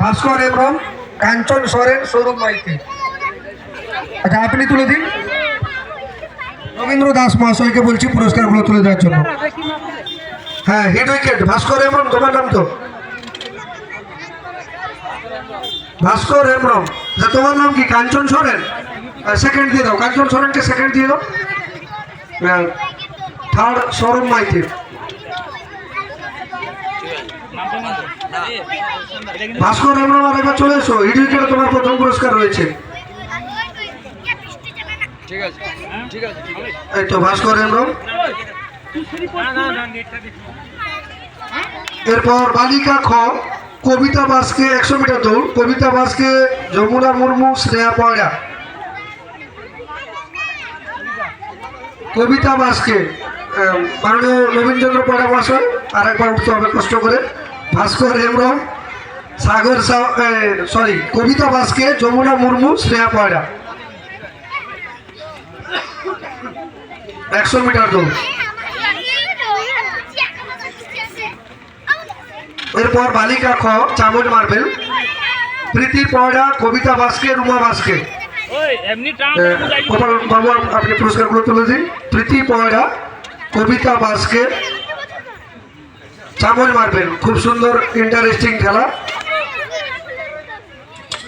ভাস্কর এবং কাঞ্চন সরেন সৌরভ মাইতি। আচ্ছা আপনি তুলে দিন। রবীন্দ্র দাস মহাশয়কে বলছি পুরস্কারগুলো তুলে দেওয়ার জন্য। হ্যাঁ হিট উইকেট ভাস্কর হেমব্রম তোমার নাম তো? ভাস্কর হেমব্রম। আচ্ছা, তোমার নাম কি? কাঞ্চন সরেন? সেকেন্ড দিয়ে দাও। কাঞ্চন সরেনকে সেকেন্ড দিয়ে দাও। থার্ড সৌরভ মাইতি। ভাস্কর আর একবার চলে এসো। হিট উইকেটে তোমার প্রথম পুরস্কার রয়েছে। ঠিক আছে। ঠিক আছে এই তো ভাস্কর হেমব্রম এরপর বালিকা খ কবিতা বাসকে একশো মিটার দৌড়। কবিতা বাসকে যমুনা মুর্মু স্নেহা পয়রা। কবিতা বাসকে আহ, মাননীয় নবীনচন্দ্র পয়রা মহাশয় আর একবার উঠতে হবে কষ্ট করে। ভাস্কর হেমব্রম সাগর সরি কবিতা বাসকে যমুনা মুর্মু স্নেহা পয়রা। একশো মিটার দৌড়। এরপর বালিকা খ চামচ মার্বেল। প্রীতি পয়রা কবিতা বাসকে রুমা বাসকে গোপাল বাবু আপনি পুরস্কারগুলো তুলে দিন। প্রীতি পয়রা কবিতা বাসকে চামচ মার্বেল খুব সুন্দর ইন্টারেস্টিং খেলা।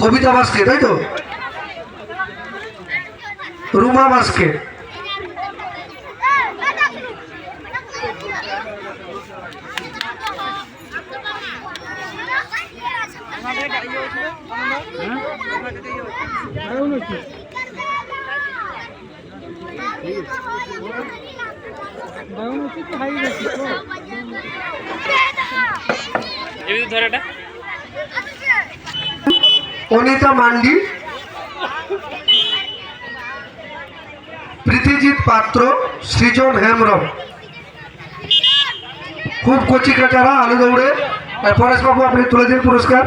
কবিতা বাসকে তাই তো? রুমা বাসকে। অনিতা মান্ডি, প্রীতিজিৎ পাত্র, সৃজন হেমব্রম। খুব কচি কাচারা আলু দৌড়ে। আর পরেশবাবু আপনি তুলে দিন পুরস্কার।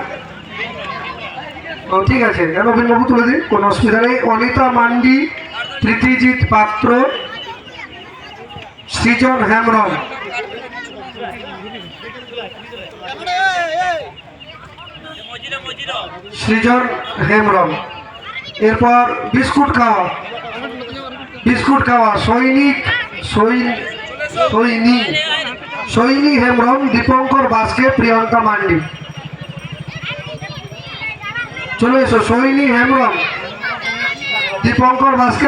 ঠিক আছে। নবীনবাবু তুলে দিন, কোনো অসুবিধা নেই। অনিতা মান্ডি, প্রীতিজিৎ পাত্র সৃজন হেমব্রম সৃজন হেমব্রম এরপর বিস্কুট খাওয়া। বিস্কুট খাওয়া। সৈনিক সৈনী। সৈনী হেমব্রম দীপঙ্কর বাসকে প্রিয়ঙ্কা মান্ডি। চলে এসো, সৈনী হেমব্রম দীপঙ্কর বাসকে